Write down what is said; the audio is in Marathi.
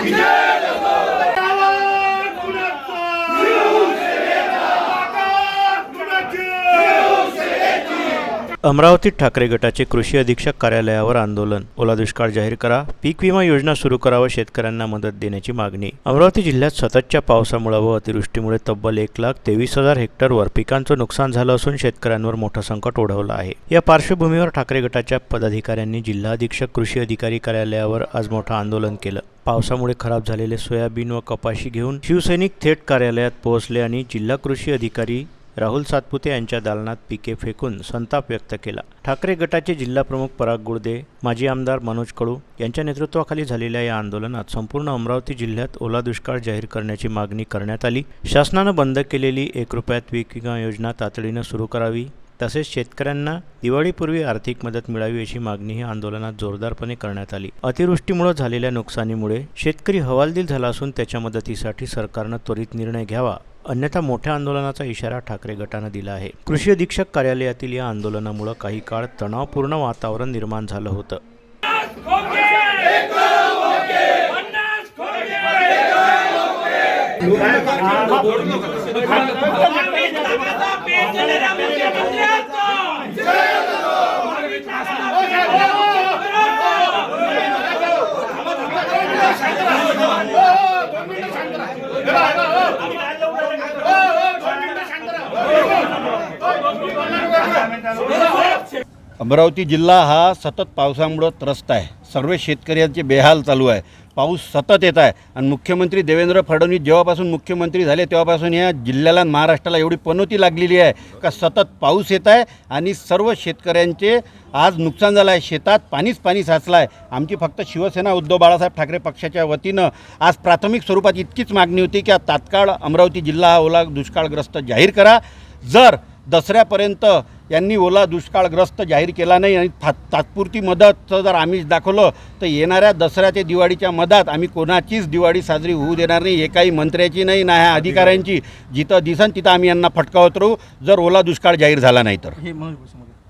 Yeah. अमरावतीत ठाकरे गटाचे कृषी अधीक्षक कार्यालयावर आंदोलन. ओला दुष्काळ जाहीर करा. पीक विमा योजना सुरू करा व शेतकऱ्यांना मदत देण्याची मागणी. अमरावती जिल्ह्यात सततच्या पावसामुळे व अतिवृष्टीमुळे तब्बल एक लाख तेवीस हजार हेक्टरवर पिकांचं नुकसान झालं असून शेतकऱ्यांवर मोठं संकट ओढवलं आहे. या पार्श्वभूमीवर ठाकरे गटाच्या पदाधिकाऱ्यांनी जिल्हा अधीक्षक कृषी अधिकारी कार्यालयावर आज मोठं आंदोलन केलं. पावसामुळे खराब झालेले सोयाबीन व कपाशी घेऊन शिवसैनिक थेट कार्यालयात पोहोचले आणि जिल्हा कृषी अधिकारी राहुल सातपुते यांच्या दालनात पिके फेकून संताप व्यक्त केला. ठाकरे गटाचे जिल्हाप्रमुख पराग गुडदे माजी आमदार मनोज कडू यांच्या नेतृत्वाखाली झालेल्या या आंदोलनात संपूर्ण अमरावती जिल्ह्यात ओला दुष्काळ जाहीर करण्याची मागणी करण्यात आली. शासनानं बंद केलेली एक रुपयात पीक विमा योजना तातडीनं सुरू करावी तसेच शेतकऱ्यांना दिवाळीपूर्वी आर्थिक मदत मिळावी अशी मागणी ही आंदोलनात जोरदारपणे करण्यात आली. अतिवृष्टीमुळे झालेल्या नुकसानीमुळे शेतकरी हवालदिल झाला असून त्याच्या मदतीसाठी सरकारनं त्वरित निर्णय घ्यावा अन्यथा मोठ्या आंदोलनाचा इशारा ठाकरे गटानं दिला आहे. कृषी अधीक्षक कार्यालयातील या आंदोलनामुळे काही काळ तणावपूर्ण वातावरण निर्माण झालं होतं. अमरावती जिल्हा हा सतत पावसामुळं त्रस्त आहे. सर्व शेतकऱ्यांचे बेहाल चालू आहे. पाऊस सतत येत आहे. आणि मुख्यमंत्री देवेंद्र फडणवीस जेव्हापासून मुख्यमंत्री झाले तेव्हापासून या जिल्ह्याला महाराष्ट्राला एवढी पनोती लागलेली आहे का सतत पाऊस येत आहे आणि सर्व शेतकऱ्यांचे आज नुकसान झालं आहे. शेतात पाणीच पाणी साचलं आहे आमची फक्त शिवसेना उद्धव बाळासाहेब ठाकरे पक्षाच्या वतीनं आज प्राथमिक स्वरूपात इतकीच मागणी होती की तात्काळ अमरावती जिल्हा हा ओला दुष्काळग्रस्त जाहीर करा. जर दसऱ्यापर्यंत यांनी ओला दुष्काळग्रस्त जाहीर केला नाही आणि था तात्पुरती मदतचं जर आम्हीच दाखवलं तर येणाऱ्या दसऱ्या ते दिवाळीच्या मधात आम्ही कोणाचीच दिवाळी साजरी होऊ देणार नाही एकाही मंत्र्याची नाही ना ह्या अधिकाऱ्यांची. जिथं दिसन तिथं आम्ही यांना फटकावत राहू. जर ओला दुष्काळ जाहीर झाला नाही तर. हे